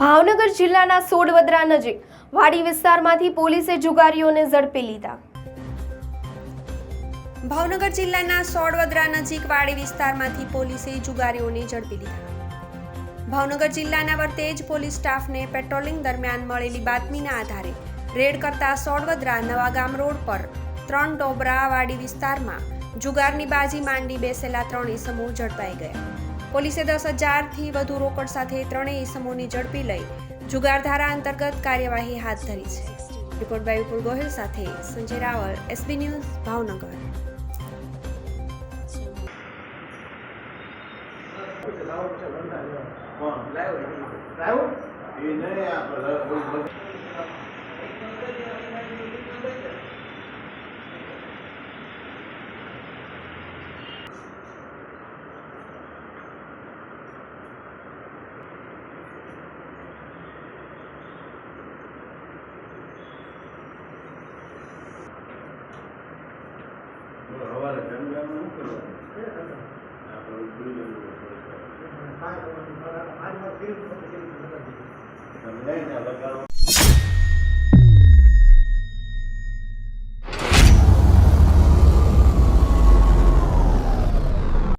ભાવનગર જિલ્લાના સોડવદરા નજીક વાડી વિસ્તારમાંથી પોલીસે જુગારીઓને ઝડપી લીધા. ભાવનગર જિલ્લાના સોડવદરા નજીક વાડી વિસ્તારમાંથી પોલીસે જુગારીઓને ઝડપી લીધા. ભાવનગર જિલ્લાના વર્તેજ પોલીસ સ્ટાફને પેટ્રોલિંગ દરમિયાન મળેલી બાતમીના આધારે રેડ કરતા સોડવદરા નવાગામ રોડ પર ત્રણ ડોબરા વાડી વિસ્તારમાં જુગારની બાજી માંડી બેસેલા ત્રણ સમૂહ ઝડપાઈ ગયા. પોલીસે દસ હજારથી વધુ રોકડ સાથે ત્રણેય ઇસમોની ઝડપી લઈ જુગારધારા અંતર્ગત કાર્યવાહી હાથ ધરી છે. રિપોર્ટ બાય વિપુલ ગોહિલ સાથે Sanjay Raval S B news Bhavnagar. એ નહીં આપણે عنه فيه